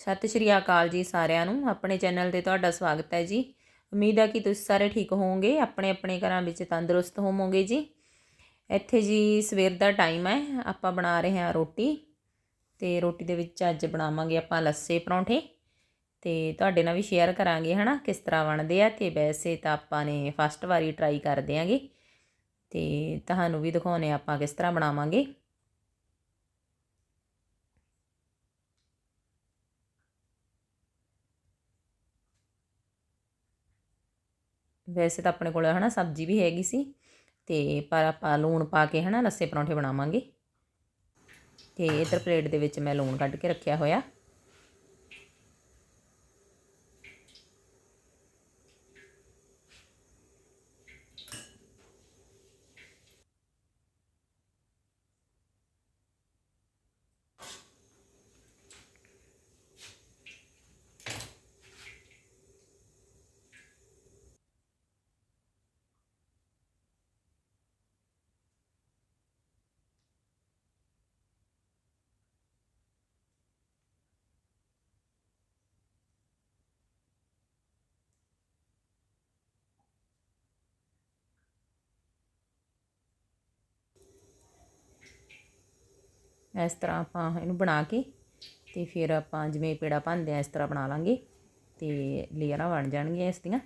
ਸਤਿ ਸ਼੍ਰੀ ਅਕਾਲ ਜੀ ਸਾਰਿਆਂ ਨੂੰ। ਆਪਣੇ ਚੈਨਲ ਤੇ ਤੁਹਾਡਾ ਸਵਾਗਤ ਹੈ ਜੀ। ਉਮੀਦ ਹੈ ਕਿ ਤੁਸੀਂ ਸਾਰੇ ਠੀਕ ਹੋਵੋਗੇ। ਆਪਣੇ ਆਪਣੇ ਘਰਾਂ ਵਿੱਚ ਤੰਦਰੁਸਤ ਹੋਵੋਗੇ ਜੀ। ਇੱਥੇ ਜੀ ਸਵੇਰ ਦਾ ਟਾਈਮ ਹੈ। ਆਪਾਂ ਬਣਾ ਰਹੇ ਹਾਂ ਰੋਟੀ ਤੇ ਰੋਟੀ ਦੇ ਵਿੱਚ ਅੱਜ ਬਣਾਵਾਂਗੇ ਆਪਾਂ ਲੱਸੇ ਪਰੌਂਠੇ ਤੇ ਤੁਹਾਡੇ ਨਾਲ ਵੀ ਸ਼ੇਅਰ ਕਰਾਂਗੇ, ਹਨਾ? ਕਿਸ ਤਰ੍ਹਾਂ ਬਣਦੇ ਆ ਤੇ ਵੈਸੇ ਤਾਂ ਆਪਾਂ ਨੇ ਫਸਟ ਵਾਰੀ ਟਰਾਈ ਕਰਦੇ ਆਂਗੇ ਤੇ ਤੁਹਾਨੂੰ ਵੀ ਦਿਖਾਉਨੇ ਆਪਾਂ ਕਿਸ ਤਰ੍ਹਾਂ ਬਣਾਵਾਂਗੇ। ਵੈਸੇ ਤਾਂ ਆਪਣੇ ਕੋਲ ਹਨਾ ਸਬਜ਼ੀ ਵੀ ਹੈਗੀ ਸੀ ਤੇ ਪਰ ਆਪਾਂ ਲੂਣ ਪਾ ਕੇ ਹਨਾ ਲੱਸੇ ਪਰੌਂਠੇ ਬਣਾਵਾਂਗੇ। ਤੇ ਇਧਰ ਪਲੇਟ ਦੇ ਵਿੱਚ ਮੈਂ ਲੂਣ ਕੱਢ ਕੇ ਰੱਖਿਆ ਹੋਇਆ। ਇਸ ਤਰ੍ਹਾਂ ਆਪਾਂ ਇਹਨੂੰ ਬਣਾ ਕੇ ਤੇ ਫਿਰ ਆਪਾਂ ਜਿਵੇਂ ਪੇੜਾ ਭੰਨਦੇ ਆ, ਇਸ ਤਰ੍ਹਾਂ ਬਣਾ ਲਾਂਗੇ ਤੇ ਲੇਅਰਾਂ ਬਣ ਜਾਣਗੀਆਂ ਇਸ ਦੀਆਂ।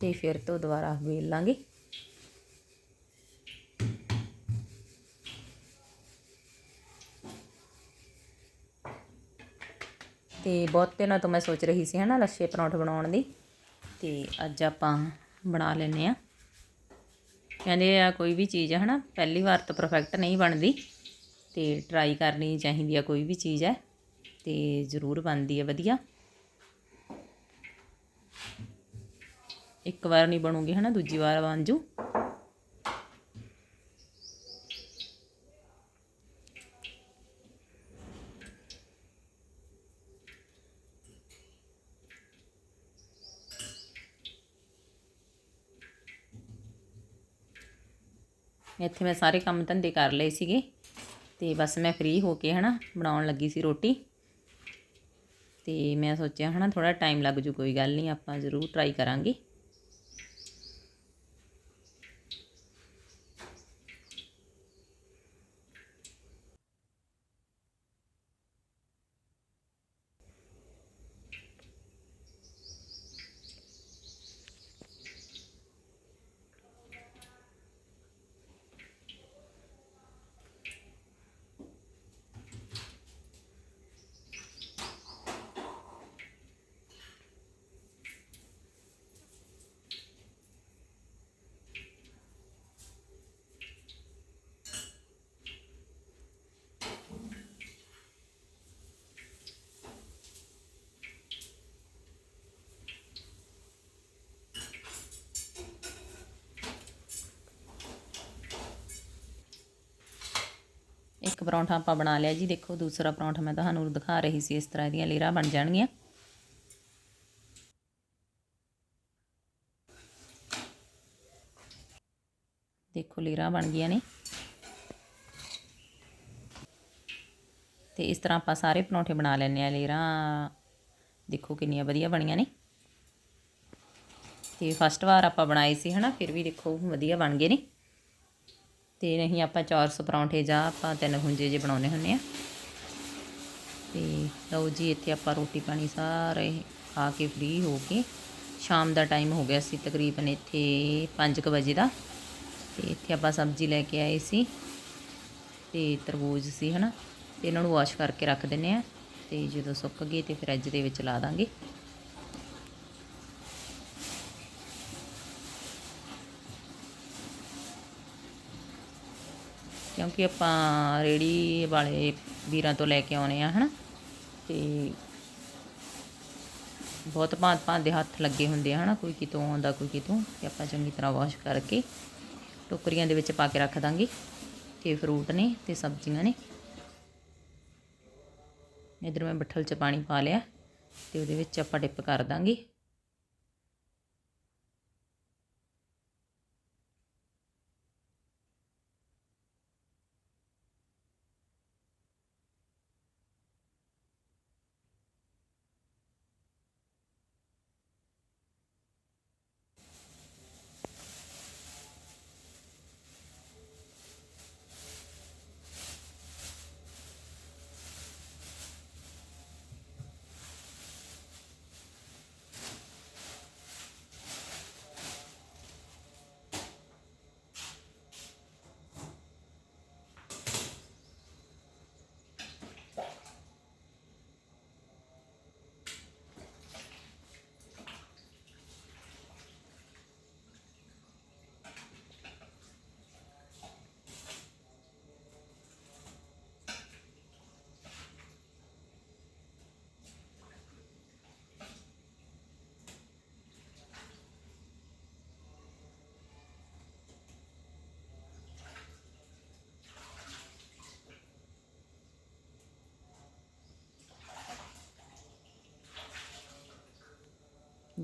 ਤੇ ਫਿਰ ਤੋਂ ਦੁਬਾਰਾ ਵੇਲ ਲਾਂਗੇ। ਤੇ ਬਹੁਤ ਦਿਨਾਂ ਤੋਂ ਮੈਂ ਸੋਚ ਰਹੀ ਸੀ ਹਨਾ ਲੱਛੇ ਪਰੌਂਠੇ ਬਣਾਉਣ ਦੀ। ਤੇ ਅੱਜ ਆਪਾਂ ਬਣਾ ਲੈਨੇ ਆ ਕਹਿੰਦੇ ਆ ਕੋਈ ਵੀ ਚੀਜ਼ ਹੈ ਹਨਾ, ਪਹਿਲੀ ਵਾਰ ਤਾਂ ਪਰਫੈਕਟ ਨਹੀਂ ਬਣਦੀ ਤੇ ਟਰਾਈ ਕਰਨੀ ਚਾਹੀਦੀ ਆ ਕੋਈ ਵੀ ਚੀਜ਼ ਹੈ ਤੇ ਜ਼ਰੂਰ ਬਣਦੀ ਹੈ ਵਧੀਆ। ਇੱਕ ਵਾਰ ਨਹੀਂ ਬਣੂਗੀ, ਹਨਾ, ਦੂਜੀ ਵਾਰ ਬਣ ਜੂ ਇੱਥੇ ਮੈਂ ਸਾਰੇ ਕੰਮ ਧੰਦੇ ਕਰ ਲਏ ਸੀਗੇ ਤੇ ਬਸ ਮੈਂ ਫ੍ਰੀ ਹੋ ਕੇ ਹਨਾ ਬਣਾਉਣ ਲੱਗੀ ਸੀ ਰੋਟੀ। ਤੇ ਮੈਂ ਸੋਚਿਆ ਹਨਾ ਥੋੜਾ ਟਾਈਮ ਲੱਗ ਜੂ, ਕੋਈ ਗੱਲ ਨਹੀਂ ਆਪਾਂ ਜ਼ਰੂਰ ਟਰਾਈ ਕਰਾਂਗੇ। ਇੱਕ ਪਰੌਂਠਾ ਆਪਾਂ ਬਣਾ ਲਿਆ ਜੀ। ਦੇਖੋ, ਦੂਸਰਾ ਪਰੌਂਠਾ ਮੈਂ ਤੁਹਾਨੂੰ ਦਿਖਾ ਰਹੀ ਸੀ, ਇਸ ਤਰ੍ਹਾਂ ਇਹਦੀਆਂ ਲੇਅਰਾਂ ਬਣ ਜਾਣਗੀਆਂ। ਦੇਖੋ ਲੇਅਰਾਂ ਬਣ ਗਈਆਂ ਨੇ। ਤੇ ਇਸ ਤਰ੍ਹਾਂ ਆਪਾਂ ਸਾਰੇ ਪਰੌਂਠੇ ਬਣਾ ਲੈਣੇ ਆ ਲੇਰਾਂ। ਦੇਖੋ, ਕਿੰਨੀਆਂ ਵਧੀਆ ਬਣੀਆਂ ਨੇ। ਤੇ ਫਸਟ ਵਾਰ ਆਪਾਂ ਬਣਾਏ ਸੀ, ਹਨਾ? ਫਿਰ ਵੀ ਦੇਖੋ, ਵਧੀਆ ਬਣ ਗਏ ਨੇ। ਤੇ ਨਹੀਂ ਆਪਾਂ 400 ਪਰੌਂਠੇ ਜਾਂ ਆਪਾਂ ਤਿੰਨ ਖੁੰਜੇ ਜੇ ਬਣਾਉਨੇ ਹੁੰਨੇ ਆ। ਤੇ ਲਓ ਜੀ, ਇੱਥੇ ਆਪਾਂ ਰੋਟੀ ਪਾਣੀ ਸਾਰੇ ਖਾ ਕੇ ਫ੍ਰੀ ਹੋ ਕੇ ਸ਼ਾਮ ਦਾ ਟਾਈਮ ਹੋ ਗਿਆ ਸੀ ਤਕਰੀਬਨ ਇੱਥੇ 5:00 ਵਜੇ ਦਾ। ਤੇ ਇੱਥੇ ਆਪਾਂ ਸਬਜ਼ੀ ਲੈ ਕੇ ਆਏ ਸੀ ਤੇ ਤਰਬੂਜ ਸੀ, ਹਨਾ? ਤੇ ਇਹਨਾਂ ਨੂੰ ਵਾਸ਼ ਕਰਕੇ ਰੱਖ ਦਿੰਨੇ ਆ ਤੇ ਜਦੋਂ ਸੁੱਕ ਗਏ ਤੇ ਫ੍ਰਿਜ ਦੇ ਵਿੱਚ ਲਾ ਦਾਂਗੇ। ਕਿ ਆਪਾਂ ਰੇੜੀ ਵਾਲੇ ਵੀਰਾਂ ਤੋਂ ਲੈ ਕੇ ਆਉਨੇ ਆ, ਹਨਾ? ਤੇ ਬਹੁਤ ਭਾਂਤ ਭਾਂਤ ਦੇ ਹੱਥ ਲੱਗੇ ਹੁੰਦੇ ਆ, ਹਨਾ? ਕੋਈ ਕਿਤੋਂ ਆਉਂਦਾ, ਕੋਈ ਕਿਤੋਂ, ਤੇ ਆਪਾਂ ਚੰਗੀ ਤਰ੍ਹਾਂ ਵਾਸ਼ ਕਰਕੇ ਟੋਕਰੀਆਂ ਦੇ ਵਿੱਚ ਪਾ ਕੇ ਰੱਖ ਦਾਂਗੇ। ਤੇ ਫਰੂਟ ਨੇ ਤੇ ਸਬਜ਼ੀਆਂ ਨੇ। ਇਧਰ ਮੈਂ ਬੱਠਲ 'ਚ ਪਾਣੀ ਪਾ ਲਿਆ, ਤੇ ਉਹਦੇ ਵਿੱਚ ਆਪਾਂ ਡਿਪ ਕਰ ਦਾਂਗੇ।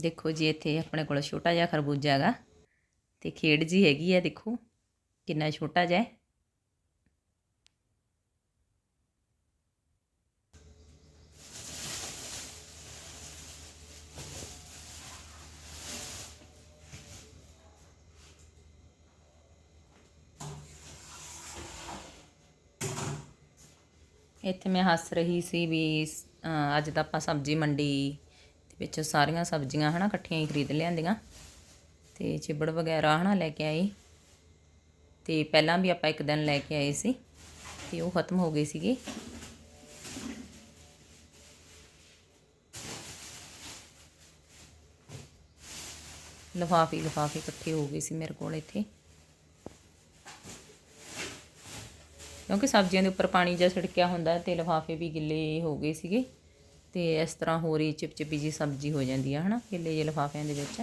ਦੇਖੋ ਜੀ ਇੱਥੇ ਆਪਣੇ ਕੋਲ ਛੋਟਾ ਜਿਹਾ ਖਰਬੂਜਾ ਹੈਗਾ ਤੇ ਖੇਡ ਜੀ ਹੈਗੀ ਹੈ ਦੇਖੋ ਕਿੰਨਾ ਛੋਟਾ ਜਿਹਾ ਇੱਥੇ ਮੈਂ ਹੱਸ ਰਹੀ ਸੀ ਵੀ ਅੱਜ ਤਾਂ ਆਪਾਂ ਸਬਜ਼ੀ ਮੰਡੀ ਵਿੱਚ ਸਾਰੀਆਂ ਸਬਜ਼ੀਆਂ ਹਨਾ ਇਕੱਠੀਆਂ ਹੀ ਖਰੀਦ ਲਿਆਂਦੀਆਂ। ਤੇ ਚਿਬੜ ਵਗੈਰਾ ਹਨਾ ਲੈ ਕੇ ਆਏ ਤੇ ਪਹਿਲਾਂ ਵੀ ਆਪਾਂ ਇੱਕ ਦਿਨ ਲੈ ਕੇ ਆਏ ਸੀ ਤੇ ਉਹ ਖਤਮ ਹੋ ਗਏ ਸੀਗੇ। ਲਿਫਾਫੇ ਹੀ ਲਿਫਾਫੇ ਇਕੱਠੇ ਹੋ ਗਏ ਸੀ ਮੇਰੇ ਕੋਲ ਇੱਥੇ। ਕਿਉਂਕਿ ਸਬਜ਼ੀਆਂ ਦੇ ਉੱਪਰ ਪਾਣੀ ਜਿਹਾ ਛਿੜਕਿਆ ਹੁੰਦਾ ਤੇ ਲਿਫਾਫੇ ਵੀ ਗਿੱਲੇ ਹੋ ਗਏ ਸੀਗੇ। ਤੇ ਇਸ ਤਰ੍ਹਾਂ ਹੋਰ ਹੀ ਚਿਪਚਿਪੀ ਜੀ ਸਬਜ਼ੀ ਹੋ ਜਾਂਦੀ ਆ, ਹਨਾ? ਗਿੱਲੇ ਜਿਹੇ ਲਿਫਾਫਿਆਂ ਦੇ ਵਿੱਚ।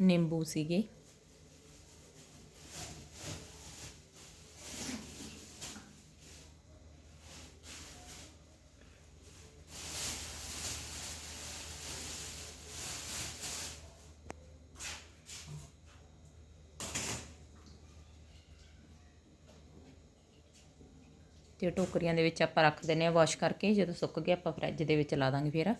ਨਿੰਬੂ ਸੀਗੇ। ਤੇ ਟੋਕਰੀਆਂ ਦੇ ਵਿੱਚ ਆਪਾਂ ਰੱਖ ਦਿੰਨੇ ਆ ਵਾਸ਼ ਕਰਕੇ ਜਦੋਂ ਸੁੱਕ ਗਏ ਆਪਾਂ ਫਰਿੱਜ ਦੇ ਵਿੱਚ ਲਾ ਦਾਂਗੇ ਫਿਰ।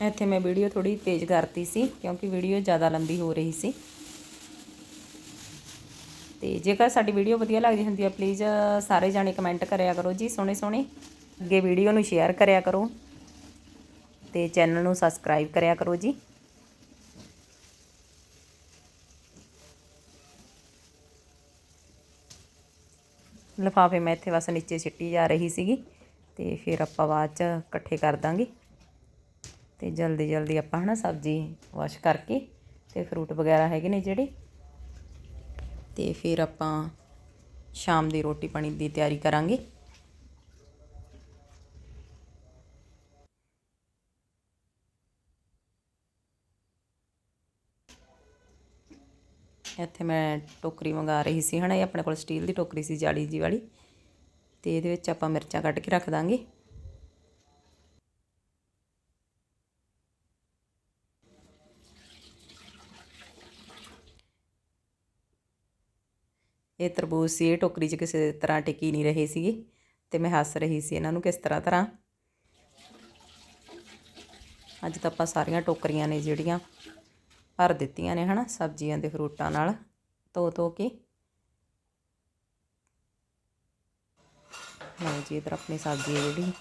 ਇੱਥੇ ਮੈਂ ਵੀਡੀਓ ਥੋੜੀ ਤੇਜ਼ ਕਰਤੀ ਸੀ, ਕਿਉਂਕਿ ਵੀਡੀਓ ਜ਼ਿਆਦਾ ਲੰਬੀ ਹੋ ਰਹੀ ਸੀ। ਤੇ ਜੇਕਰ ਸਾਡੀ ਵੀਡੀਓ ਵਧੀਆ ਲੱਗਦੀ ਹੁੰਦੀ ਹੈ ਪਲੀਜ਼ ਸਾਰੇ ਜਾਣੇ ਕਮੈਂਟ ਕਰਿਆ ਕਰੋ ਜੀ, ਸੋਹਣੇ ਸੋਹਣੇ। ਅੱਗੇ ਵੀਡੀਓ ਨੂੰ ਸ਼ੇਅਰ ਕਰਿਆ ਕਰੋ ਤੇ ਚੈਨਲ ਨੂੰ ਸਬਸਕ੍ਰਾਈਬ ਕਰਿਆ ਕਰੋ ਜੀ। ਲਿਫਾਫੇ ਮੈਂ ਇੱਥੇ ਬਸ ਨੀਚੇ ਸਿੱਟੀ ਜਾ ਰਹੀ ਸੀਗੀ, ਤੇ ਫਿਰ ਆਪਾਂ ਬਾਅਦ ਚ ਇਕੱਠੇ ਕਰ ਦਾਂਗੇ। ਤੇ ਜਲਦੀ ਜਲਦੀ ਆਪਾਂ ਹਨਾ ਸਬਜ਼ੀ ਵਾਸ਼ ਕਰਕੇ ਤੇ ਫਰੂਟ ਵਗੈਰਾ ਹੈਗੇ ਨੇ ਜਿਹੜੇ। ਤੇ ਫਿਰ ਆਪਾਂ ਸ਼ਾਮ ਦੀ ਰੋਟੀ ਪਾਣੀ ਦੀ ਤਿਆਰੀ ਕਰਾਂਗੇ। ਇੱਥੇ ਮੈਂ ਟੋਕਰੀ ਮੰਗਾ ਰਹੀ ਸੀ ਹਨਾ, ਇਹ ਆਪਣੇ ਕੋਲ ਸਟੀਲ ਦੀ ਟੋਕਰੀ ਸੀ, ਜਾਲੀ ਜੀ ਵਾਲੀ। ਤੇ ਇਹਦੇ ਵਿੱਚ ਆਪਾਂ ਮਿਰਚਾਂ ਕੱਢ ਕੇ ਰੱਖ ਦਾਂਗੇ। ਇਹ ਤਰਬੂਜ ਸੀ, ਇਹ ਟੋਕਰੀ 'ਚ ਕਿਸੇ ਤਰ੍ਹਾਂ ਟਿਕੀ ਨਹੀਂ ਰਹੇ ਸੀਗੇ ਤੇ ਮੈਂ ਹੱਸ ਰਹੀ ਸੀ ਇਹਨਾਂ ਨੂੰ ਕਿਸ ਤਰ੍ਹਾਂ ਤਰ੍ਹਾਂ। ਅੱਜ ਤਾਂ ਆਪਾਂ ਸਾਰੀਆਂ ਟੋਕਰੀਆਂ ਨੇ ਜਿਹੜੀਆਂ ਭਰ ਦਿੱਤੀਆਂ ਨੇ, ਹਨਾ, ਸਬਜ਼ੀਆਂ ਦੇ ਫਰੂਟਾਂ ਨਾਲ, ਧੋ ਧੋ ਕੇ। ਲਓ ਜੀ, ਇਧਰ ਆਪਣੀ ਸਬਜ਼ੀ ਹੈ ਜਿਹੜੀ,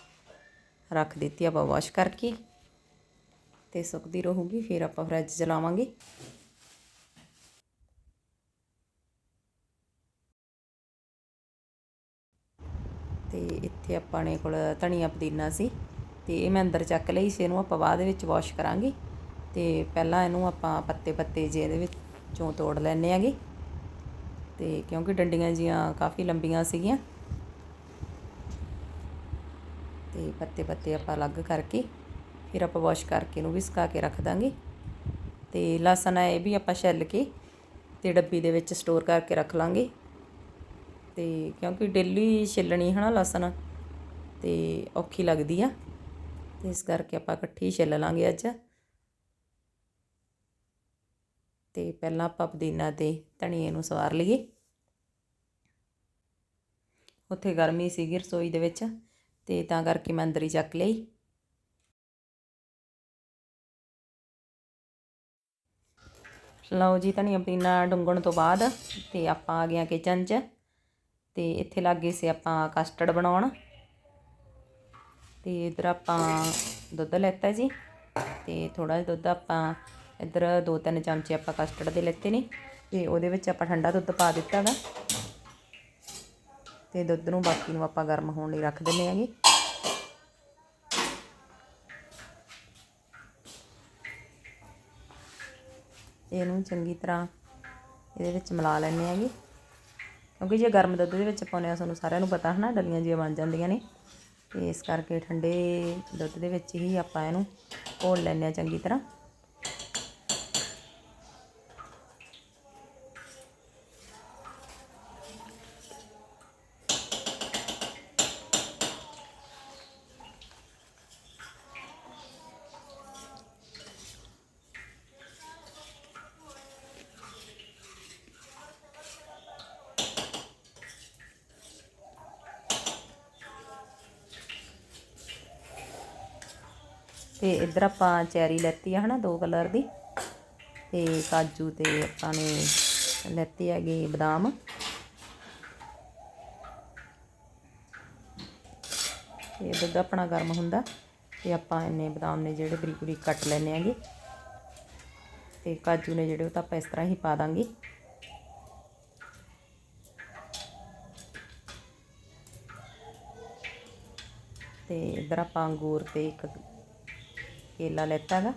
ਰੱਖ ਦਿੱਤੀ ਆਪਾਂ ਵਾਸ਼ ਕਰਕੇ ਤੇ ਸੁੱਕਦੀ ਰਹੂਗੀ, ਫਿਰ ਆਪਾਂ ਫਰਿੱਜ ਚਲਾਵਾਂਗੇ ਤੇ ਇੱਥੇ ਆਪਾਂ ਨੇ ਕੋਲ ਧਨੀਆ ਪੁਦੀਨਾ ਸੀ ਤੇ ਇਹ ਮੈਂ ਅੰਦਰ ਚੱਕ ਲਈ ਸੀ, ਇਹਨੂੰ ਆਪਾਂ ਬਾਅਦ ਵਿੱਚ ਵਾਸ਼ ਕਰਾਂਗੇ ਤੇ ਪਹਿਲਾਂ ਇਹਨੂੰ ਆਪਾਂ ਪੱਤੇ ਪੱਤੇ ਜੇ ਇਹਦੇ ਵਿੱਚੋਂ ਤੋੜ ਲੈਣੇ ਆਗੇ ਤੇ ਕਿਉਂਕਿ ਡੰਡੀਆਂ ਜੀਆਂ ਕਾਫੀ ਲੰਬੀਆਂ ਸੀਗੀਆਂ। ਤੇ ਪੱਤੇ ਪੱਤੇ ਆਪਾਂ ਅਲੱਗ ਕਰਕੇ ਫਿਰ ਆਪਾਂ ਵਾਸ਼ ਕਰਕੇ ਇਹਨੂੰ ਵੀ ਸੁਕਾ ਕੇ ਰੱਖ ਦਾਂਗੇ। ਤੇ ਲਸਣ ਹੈ ਇਹ ਵੀ ਆਪਾਂ ਛਿੱਲ ਕੇ ਤੇ ਡੱਬੀ ਦੇ ਵਿੱਚ ਸਟੋਰ ਕਰਕੇ ਰੱਖ ਲਾਂਗੇ। ਤੇ ਕਿਉਂਕਿ ਡੇਲੀ ਛਿੱਲਣੀ ਹਨਾ ਲਸਣ ਤੇ ਔਖੀ ਲੱਗਦੀ ਆ। ਤੇ ਇਸ ਕਰਕੇ ਆਪਾਂ ਇਕੱਠੀ ਛਿੱਲ ਲਾਂਗੇ ਅੱਜ। ਤੇ ਪਹਿਲਾਂ ਆਪਾਂ ਪੁਦੀਨਾ ਤੇ ਧਨੀਏ ਨੂੰ ਸਵਾਰ ਲਈਏ। ਉੱਥੇ ਗਰਮੀ ਸੀਗੀ ਰਸੋਈ ਦੇ ਵਿੱਚ ਤੇ ਤਾਂ ਕਰਕੇ ਮੈਂ ਅੰਦਰ ਹੀ ਚੱਕ ਲਈ ਲਓ ਜੀ, ਧਨੀਆ ਪੁਦੀਨਾ ਡੁੰਗਣ ਤੋਂ ਬਾਅਦ ਤੇ ਆਪਾਂ ਆ ਗਏ ਕਿਚਨ 'ਚ। ਤੇ ਇੱਥੇ ਲੱਗ ਸੀ ਆਪਾਂ ਕਸਟਰਡ ਬਣਾਉਣ। ਤੇ ਇਧਰ ਆਪਾਂ ਦੁੱਧ ਲੈਤਾ ਜੀ। ਤੇ ਥੋੜਾ ਜਿਹਾ ਦੁੱਧ ਆਪਾਂ ਇਧਰ ਦੋ ਤਿੰਨ ਚਮਚੇ ਆਪਾਂ ਕਸਟਰਡ ਦੇ ਲੈਤੇ ਨੇ। ਤੇ ਉਹਦੇ ਵਿੱਚ ਆਪਾਂ ਠੰਡਾ ਦੁੱਧ ਪਾ ਦਿੱਤਾ ਗਾ। ਤੇ ਦੁੱਧ ਨੂੰ ਬਾਕੀ ਨੂੰ ਆਪਾਂ ਗਰਮ ਹੋਣ ਲਈ ਰੱਖ ਦਿੰਨੇ ਆਂਗੇ ਇਹਨੂੰ ਚੰਗੀ ਤਰ੍ਹਾਂ ਇਹਦੇ ਵਿੱਚ ਮਿਲਾ ਲੈਣੇ ਆਂਗੇ ਕਿਉਂਕਿ ਜੇ ਗਰਮ ਦੁੱਧ ਦੇ ਵਿੱਚ ਪਾਉਂਦੇ ਆ ਤੁਹਾਨੂੰ ਸਾਰਿਆਂ ਨੂੰ ਪਤਾ ਹਨਾ, ਡਲੀਆਂ ਜਿਹੀਆਂ ਬਣ ਜਾਂਦੀਆਂ ਨੇ। ਤੇ ਇਸ ਕਰਕੇ ਠੰਡੇ ਦੁੱਧ ਦੇ ਵਿੱਚ ਹੀ ਆਪਾਂ ਇਹਨੂੰ ਘੋਲ ਲੈਂਦੇ ਆ ਚੰਗੀ ਤਰ੍ਹਾਂ। ਤੇ ਇੱਧਰ ਆਪਾਂ ਚੈਰੀ ਲੈਤੀ ਆ ਹਨਾ, ਦੋ ਕਲਰ ਦੀ। ਤੇ ਕਾਜੂ ਤੇ ਆਪਾਂ ਨੇ ਲੈਤੇ ਹੈਗੇ ਬਦਾਮ। ਤੇ ਦੁੱਧ ਆਪਣਾ ਗਰਮ ਹੁੰਦਾ, ਤੇ ਆਪਾਂ ਇੰਨੇ ਬਦਾਮ ਨੇ ਜਿਹੜੇ ਬਰੀਕ ਬਰੀਕ ਕੱਟ ਲੈਣੇ ਆਗੇ ਤੇ ਕਾਜੂ ਨੇ ਜਿਹੜੇ ਉਹ ਤਾਂ ਆਪਾਂ ਇਸ ਤਰ੍ਹਾਂ ਹੀ ਪਾ ਦਾਂਗੇ। ਤੇ ਇੱਧਰ ਆਪਾਂ ਅੰਗੂਰ ਤੇ ਇੱਕ ਕੇਲਾ ਲੈਤਾ ਗਾ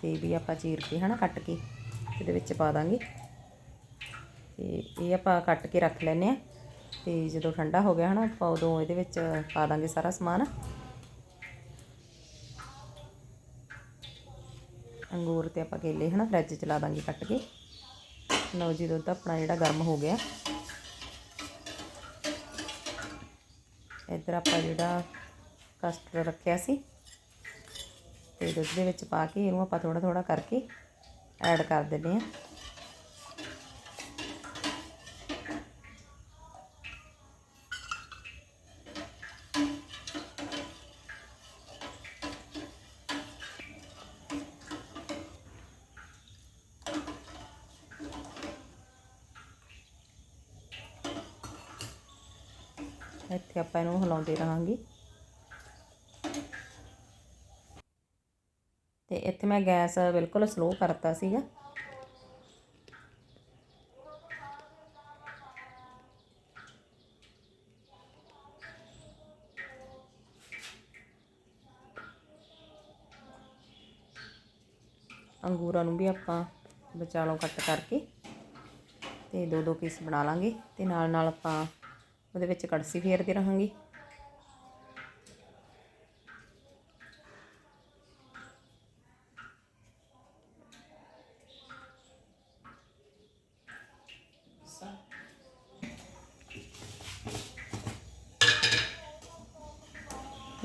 ਤੇ ਵੀ ਆਪਾਂ ਚੀਰ ਕੇ ਹਨਾ ਕੱਟ ਕੇ ਇਹਦੇ ਵਿੱਚ ਪਾ ਦਾਂਗੇ। ਤੇ ਇਹ ਆਪਾਂ ਕੱਟ ਕੇ ਰੱਖ ਲੈਨੇ ਆ ਤੇ ਜਦੋਂ ਠੰਡਾ ਹੋ ਗਿਆ ਹਨਾ, ਆਪਾਂ ਉਦੋਂ ਇਹਦੇ ਵਿੱਚ ਪਾ ਦਾਂਗੇ ਸਾਰਾ ਸਮਾਨ। ਅੰਗੂਰ ਤੇ ਆਪਾਂ ਕੇਲੇ ਹਨਾ ਫਰਿੱਜ ਚ ਲਾ ਦਾਂਗੇ ਕੱਟ ਕੇ। ਲਓ ਜੀ, ਦੁੱਧ ਆਪਣਾ ਜਿਹੜਾ ਗਰਮ ਹੋ ਗਿਆ। ਇੱਧਰ ਆਪਾਂ ਜਿਹੜਾ ਕਸਟਰਡ ਰੱਖਿਆ ਸੀ। ਤੇ ਦੁੱਧ ਦੇ ਵਿੱਚ ਪਾ ਕੇ ਇਹਨੂੰ ਆਪਾਂ ਥੋੜਾ ਥੋੜਾ ਕਰਕੇ ਐਡ ਕਰ ਦਿੰਦੇ ਆ ਇੱਥੇ ਆਪਾਂ ਇਹਨੂੰ ਹਿਲਾਉਂਦੇ ਰਹਾਂਗੇ। ਤੇ ਮੈਂ ਗੈਸ ਬਿਲਕੁਲ ਸਲੋ ਕਰਤਾ ਸੀਗਾ। ਅੰਗੂਰਾਂ ਨੂੰ ਵੀ ਆਪਾਂ ਵਿਚਾਲੋਂ ਕੱਟ ਕਰਕੇ ਤੇ ਦੋ ਦੋ ਪੀਸ ਬਣਾ ਲਾਂਗੇ ਤੇ ਨਾਲ ਨਾਲ ਆਪਾਂ ਉਹਦੇ ਵਿੱਚ ਕੜਸੀ ਫੇਰਦੇ ਰਹਾਂਗੇ।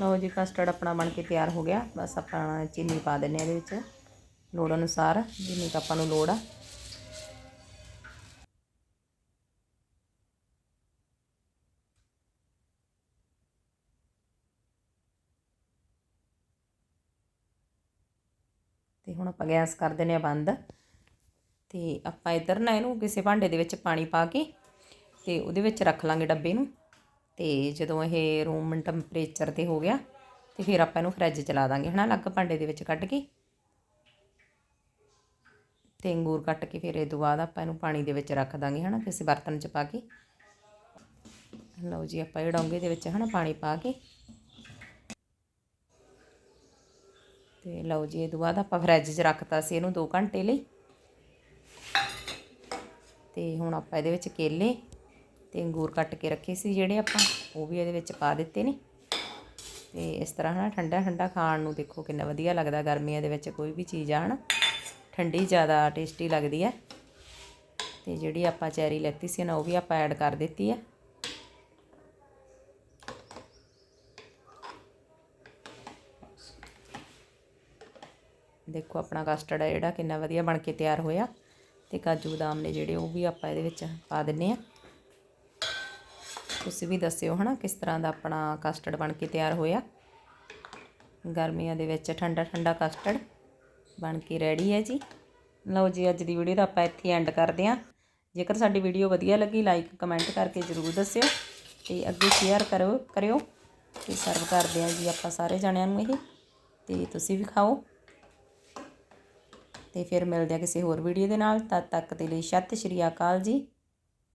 ਲਓ ਜੀ ਕਸਟਰਡ ਆਪਣਾ ਬਣ ਕੇ ਤਿਆਰ ਹੋ ਗਿਆ। ਬਸ ਆਪਾਂ ਚੀਨੀ ਪਾ ਦਿੰਨੇ ਆ ਇਹਦੇ ਵਿੱਚ। ਲੋੜ ਅਨੁਸਾਰ, ਜਿੰਨੀ ਕੁ ਆਪਾਂ ਨੂੰ ਲੋੜ ਆ। ਤੇ ਹੁਣ ਆਪਾਂ ਗੈਸ ਕਰ ਦਿੰਨੇ ਆ ਬੰਦ। ਤੇ ਆਪਾਂ ਇਧਰ ਨਾ ਇਹਨੂੰ ਕਿਸੇ ਭਾਂਡੇ ਦੇ ਵਿੱਚ ਪਾਣੀ ਪਾ ਕੇ ਤੇ ਉਹਦੇ ਵਿੱਚ ਰੱਖ ਲਾਂਗੇ ਡੱਬੇ ਨੂੰ। ਤੇ ਜਦੋਂ ਇਹ ਰੂਮ ਟੈਂਪਰੇਚਰ ਤੇ ਹੋ ਗਿਆ, ਤੇ ਫਿਰ ਆਪਾਂ ਇਹਨੂੰ ਫਰਿੱਜ ਚ ਲਾ ਦਾਂਗੇ, ਹਨਾ? ਅਲੱਗ ਭਾਂਡੇ ਦੇ ਵਿੱਚ ਕੱਢ ਕੇ। ਤੇ ਅੰਗੂਰ ਕੱਟ ਕੇ ਫਿਰ ਇਹ ਤੋਂ ਬਾਅਦ ਆਪਾਂ ਇਹਨੂੰ ਪਾਣੀ ਦੇ ਵਿੱਚ ਰੱਖ ਦਾਂਗੇ, ਹਨਾ? ਕਿਸੇ ਬਰਤਨ 'ਚ ਪਾ ਕੇ। ਲਓ ਜੀ, ਆਪਾਂ ਇਹ ਡੋਂਗੇ ਦੇ ਵਿੱਚ, ਹਨਾ, ਪਾਣੀ ਪਾ ਕੇ। ਤੇ ਲਓ ਜੀ ਇਹ ਤੋਂ ਬਾਅਦ ਆਪਾਂ ਫਰਿੱਜ 'ਚ ਰੱਖਤਾ ਸੀ ਇਹਨੂੰ 2 ਘੰਟੇ ਲਈ। ਤੇ ਹੁਣ ਆਪਾਂ ਇਹਦੇ ਵਿੱਚ ਕੇਲੇ ਤੇ ਅੰਗੂਰ ਕੱਟ ਕੇ ਰੱਖੇ ਸੀ ਜਿਹੜੇ ਆਪਾਂ, ਉਹ ਵੀ ਇਹਦੇ ਵਿੱਚ ਪਾ ਦਿੱਤੇ ਨੇ। ਤੇ ਇਸ ਤਰ੍ਹਾਂ ਹਨਾ, ਠੰਡਾ ਠੰਡਾ ਖਾਣ ਨੂੰ ਦੇਖੋ ਕਿੰਨਾ ਵਧੀਆ ਲੱਗਦਾ ਗਰਮੀਆਂ ਦੇ ਵਿੱਚ ਕੋਈ ਵੀ ਚੀਜ਼ ਆ ਹਨਾ। ਠੰਡੀ ਜ਼ਿਆਦਾ ਟੇਸਟੀ ਲੱਗਦੀ ਹੈ ਤੇ ਜਿਹੜੀ ਆਪਾਂ ਚੈਰੀ ਲੈਤੀ ਸੀ ਨਾ, ਉਹ ਵੀ ਆਪਾਂ ਐਡ ਕਰ ਦਿੱਤੀ ਹੈ ਦੇਖੋ ਆਪਣਾ ਕਸਟਰਡ ਹੈ ਜਿਹੜਾ, ਕਿੰਨਾ ਵਧੀਆ ਬਣ ਕੇ ਤਿਆਰ ਹੋਇਆ। ਤੇ ਕਾਜੂ ਬਦਾਮ ਨੇ ਜਿਹੜੇ, ਉਹ ਵੀ ਆਪਾਂ ਇਹਦੇ ਵਿੱਚ ਪਾ ਦਿੰਨੇ ਆ। ਤੁਸੀਂ ਵੀ ਦੱਸਿਓ ਹਨਾ, ਕਿਸ ਤਰ੍ਹਾਂ ਦਾ ਆਪਣਾ ਕਸਟਰਡ ਬਣ ਕੇ ਤਿਆਰ ਹੋਇਆ। ਗਰਮੀਆਂ ਦੇ ਵਿੱਚ ਠੰਡਾ ਠੰਡਾ ਕਸਟਰਡ ਬਣ ਕੇ ਰੈਡੀ ਹੈ ਜੀ। ਲਓ ਜੀ, ਅੱਜ ਦੀ ਵੀਡੀਓ ਦਾ ਆਪਾਂ ਇੱਥੇ ਐਂਡ ਕਰਦੇ ਹਾਂ। ਜੇਕਰ ਸਾਡੀ ਵੀਡੀਓ ਵਧੀਆ ਲੱਗੀ ਲਾਈਕ ਕਮੈਂਟ ਕਰਕੇ ਜ਼ਰੂਰ ਦੱਸਿਓ ਤੇ ਅੱਗੇ ਸ਼ੇਅਰ ਕਰੋ, ਕਰਿਓ ਤੇ ਸਰਵ ਕਰਦੇ ਹਾਂ ਜੀ ਆਪਾਂ ਸਾਰੇ ਜਣਿਆਂ ਨੂੰ ਇਹ ਤੇ ਤੁਸੀਂ ਵੀ ਖਾਓ। ਤੇ ਫਿਰ ਮਿਲਦੇ ਆ ਕਿਸੇ ਹੋਰ ਵੀਡੀਓ ਦੇ ਨਾਲ, ਤਦ ਤੱਕ ਦੇ ਲਈ ਸਤਿ ਸ਼੍ਰੀ ਅਕਾਲ ਜੀ।